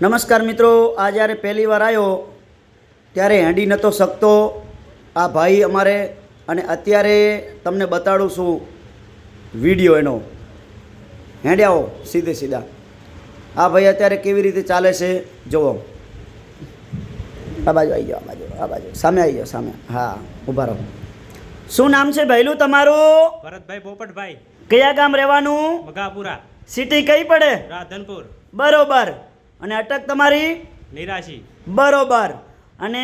નમસ્કાર મિત્રો આ જ્યારે પહેલી વાર આવ્યો ત્યારે હેંડી નહોતો શકતો. આ ભાઈ અમારે અને અત્યારે તમને બતાડું છું વીડિયો એનો. હેંડી આવો સીધે સીધા. આ ભાઈ અત્યારે કેવી રીતે ચાલે છે જુઓ આ બાજુ આવી જાઓ આ બાજુ આ બાજુ. સામે આવી જાઓ સામે. હા ઊભા રહો. શું નામ છે ભાઈલું તમારું? ભરતભાઈ પોપટભાઈ. કયા ગામ રહેવાનું? મગાપુરા સિટી કઈ પડે? રાધનપુર. બરોબર. અને અટક તમારી નિરાશી. બરોબર. અને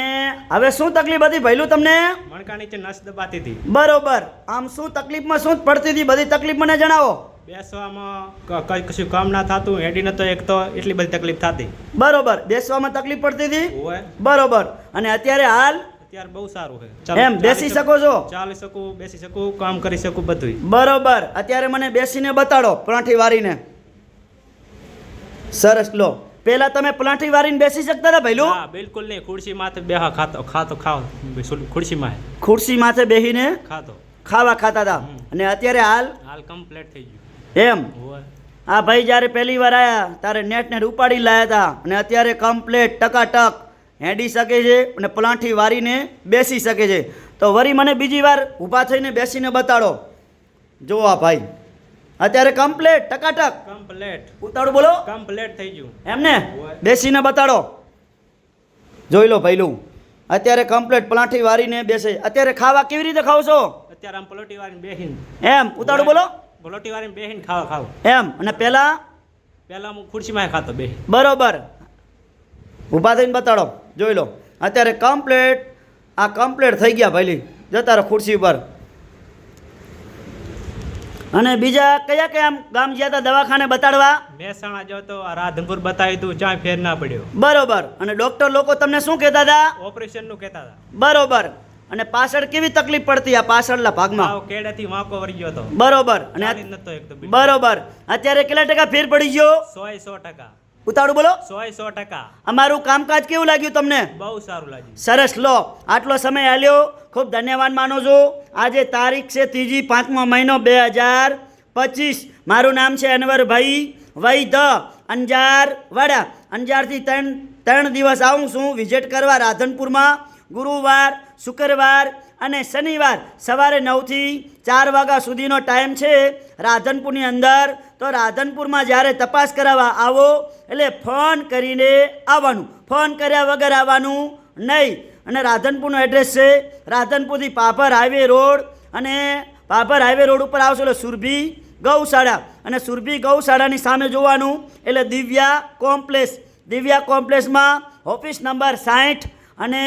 હવે શું તકલીફ હતી? ભૈલું તમને? મણકા નીચે નસ દબાતી હતી. બરોબર. આમ શું તકલીફમાં શું પડતી હતી? બધી તકલીફ મને જણાવો. બેસવામાં કશું કામ ના થતું હેડી નતો એક તો એટલી બધી તકલીફ થતી. બરોબર. બેસવામાં તકલીફ પડતી હતી? બરોબર. અને અત્યારે હાલ? અત્યારે બહુ સારું છે. એમ બેસી શકો. છો? ચાલી શકું બેસી શકું કામ કરી શકું બધું બરોબર. અત્યારે મને બેસીને બતાડો પ્રાંઠી વારીને સરસ લો. પહેલા તમે પલાઠી વારીને બેસી શકતા હતા ભૈલું હા બિલકુલ નહીં. ખુરશી માથે બેહા ખાતો ખાતો ખાવ ખુરશીમાં ખુરશી માથે. બેસીને ખાતો. ખાવા ખાતા હતા. અને અત્યારે હાલ? હાલ કમ્પ્લીટ થઈ ગયું. એમ? આ ભાઈ જ્યારે પહેલી વાર આવ્યા ત્યારે નેટ નેટ ઉપાડી લાયા હતા. અને અત્યારે કમ્પ્લેટ ટકાટક હેડી શકે છે અને પલાઠી વારીને બેસી શકે છે. તો વળી મને બીજી વાર ઊભા થઈને બેસીને બતાડો. જુઓ આ ભાઈ. અત્યારે કમ્પ્લેટ ટકાટક. કમ્પ્લીટ ઉતાળું બોલો. કમ્પ્લીટ થઈ ગયું. એમને? બેસીને બતાડો. જોઈ લો ભૈલું અત્યારે કમ્પ્લેટ પલાઠી વારીને બેસે. અત્યારે ખાવા કેવી રીતે ખાવ છો? અત્યારે આમ પલોટી વારીને બેહીને. એમ ઉતાળું બોલો. પલોટી વારીને બેહીને ખાવા ખાવ. એમ અને પહેલાં પહેલા હું ખુરશીમાં ખાતો બે બરોબર. ઊભા થઈને બતાડો. જોઈ લો. અત્યારે કમ્પ્લેટ આ કમ્પ્લેટ થઈ ગયા ભાઈલી. જતા રહો ખુરશી ઉપર. અને બીજા કયા કયા ગામ ગયા હતા દવાખાને બતાડવા? મહેસાણા જો તો આ રાધનપુર બતાવી તું ચાય ફેર ના પડ્યો. બરોબર. અને ડૉક્ટર લોકો તમને શું કહેતા હતા? ઓપરેશનનું કહેતા હતા. બરોબર. અને પાછળ કેવી તકલીફ પડતી આ પાછળના ભાગમાં? કેડેથી વાંકો વળી ગયો હતો. બરોબર. અને ચાલી જ નતો એક તો બરોબર. અત્યારે કેટલા ટકા ફેર પડી ગયો? સોય સો ટકા. ઉતાળું બોલો. સો સો ટકા. અમારું કામકાજ કેવું લાગ્યું તમને? બહુ સારું લાગ્યું. સરસ લો આટલો સમય આલ્યો. ખૂબ ધન્યવાદ માનો છું. આજે તારીખ છે ત્રીજી પાંચમો મહિનો બે હજાર પચીસ. મારું નામ છે અનવરભાઈ વૈ ધ અંજાર વાડા. અંજારથી ત્રણ ત્રણ દિવસ આવું છું. વિઝિટ કરવા રાધનપુરમાં. ગુરુવાર શુક્રવાર અને શનિવાર સવારે નવથી ચાર વાગ્યા સુધીનો ટાઈમ છે રાધનપુરની અંદર. તો રાધનપુરમાં જ્યારે તપાસ કરાવવા આવો, એટલે ફોન કરીને આવવાનું. ફોન કર્યા વગર આવવાનું નહીં. અને રાધનપુરનું એડ્રેસ છે રાધનપુરથી પાપર હાઈવે રોડ. અને પાપર હાઈવે રોડ ઉપર આવશો એટલે સુરભી ગૌશાળા. અને સુરભી ગૌશાળાની સામે જોવાનું, એટલે દિવ્યા કોમ્પ્લેક્સ. દિવ્યા કોમ્પ્લેક્સમાં ઓફિસ નંબર સાઠ અને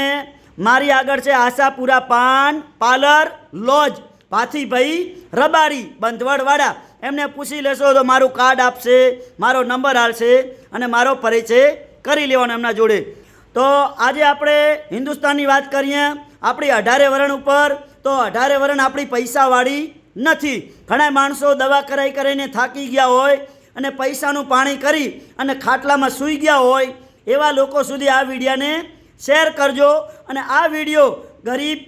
મારી આગળ છે આશાપુરા પાન, પાર્લર, લોજ. ભાથીભાઈ રબારી બંધવડવાળા એમને પૂછી લેશો તો મારું કાર્ડ આપશે, મારો નંબર આપશે અને મારો પરિચય કરી લેવાનો એમના જોડે. તો આજે આપણે હિન્દુસ્તાનની વાત કરીએ આપણી અઢારે વરણ ઉપર. તો અઢારે વરણ આપણી પૈસાવાળી નથી. ઘણા માણસો દવા કરાઈ કરીને થાકી ગયા હોય અને પૈસાનું પાણી કરી અને ખાટલામાં સૂઈ ગયા હોય એવા લોકો સુધી આ વિડીયાને શેર કરજો અને આ વીડિયો ગરીબ,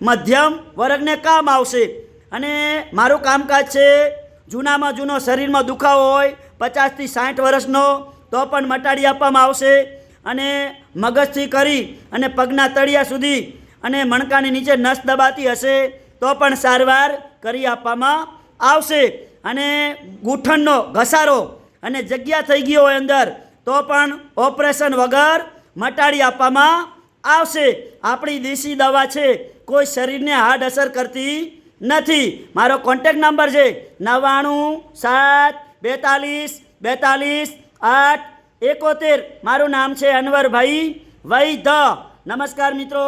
મધ્યમ વર્ગને કામ આવશે. અને મારું કામકાજ છે, જૂનામાં જૂનો શરીરમાં દુખાવો હોય, પચાસથી સાઠ વર્ષનો, તો પણ મટાડી આપવામાં આવશે. અને મગજથી કરી અને પગના તળિયા સુધી અને મણકાની નીચે નસ દબાતી હશે, તો પણ સારવાર કરી આપવામાં આવશે. અને ગૂંઠણનો ઘસારો અને જગ્યા થઈ ગયો હોય અંદર, તો પણ ઓપરેશન વગર મટાડી આપવામાં આવશે. આપણી દેશી દવા છે, કોઈ શરીરને હાર્ડ અસર કરતી નથી. મારો કોન્ટેક નંબર છે, નવ્વાણું, સાત, બેતાલીસ બેતાલીસ, આઠ, એકોતેર. મારું નામ છે અનવરભાઈ વૈધ નમસ્કાર મિત્રો.